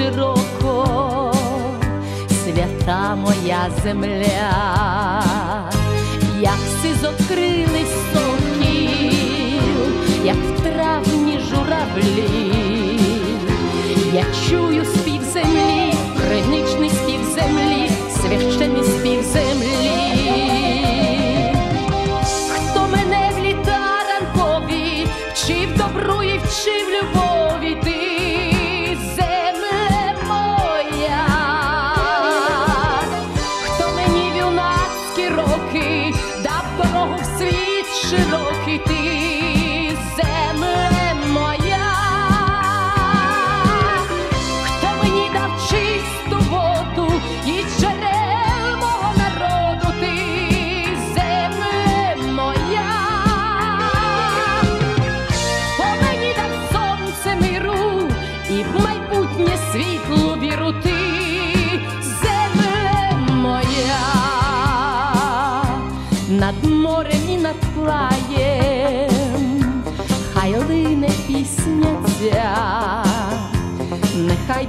широко, свята моя земля, як сизокрилий сокіл, як в травні журавлі, я чую спів.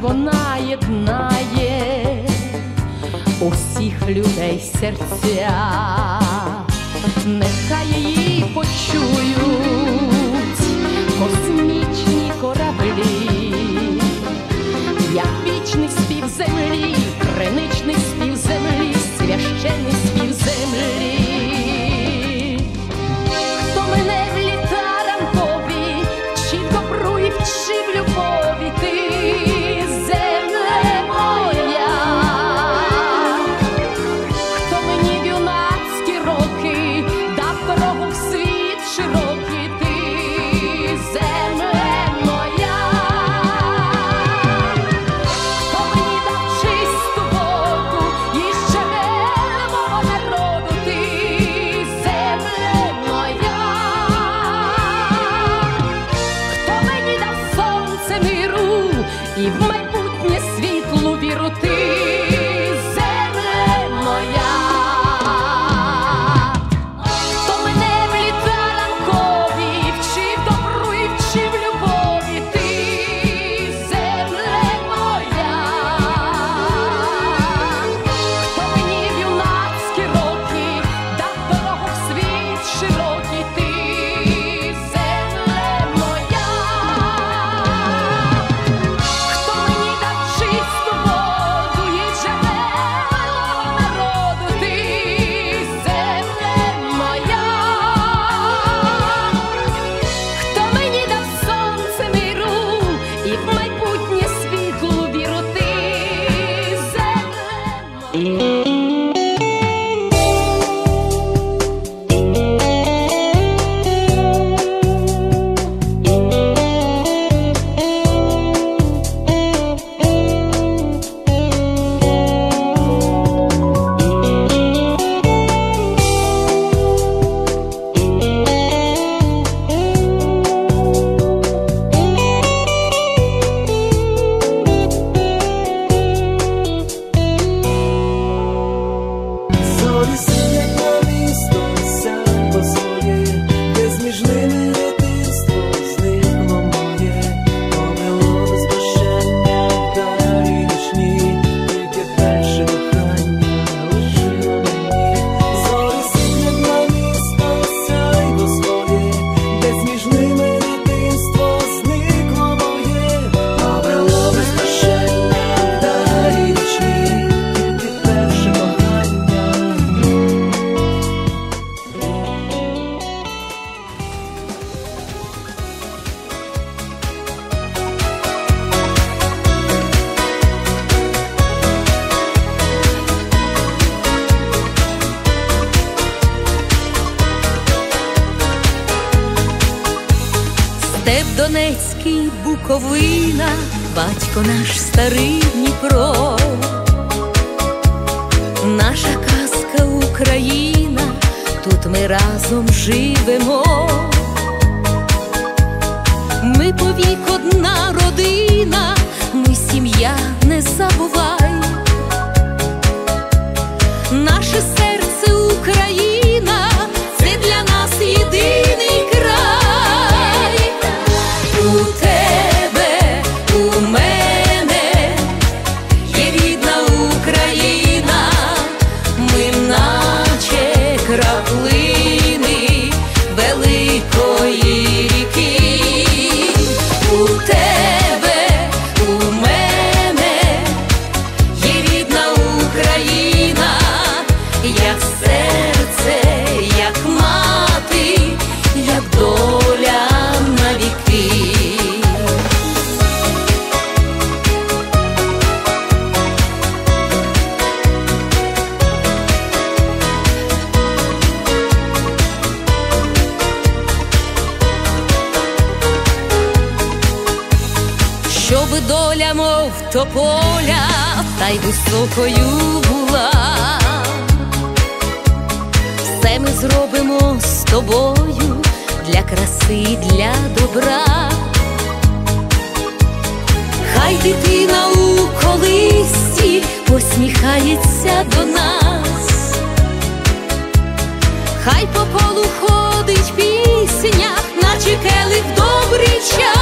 вона єднає усіх людей серця, нехай її почують. Mm-hmm. степ Донецький, Буковина, батько наш старий Дніпро, наша казка Україна, тут ми разом живемо, ми повік одна родина, ми сім'я не забувай. як серце, як мати, як доля на віки. Щоби доля, мов то поля, та й високою була. Зробимо з тобою для краси, для добра. Хай дитина у колисці посміхається до нас, хай по колу ходить пісня, наче келих добрий час.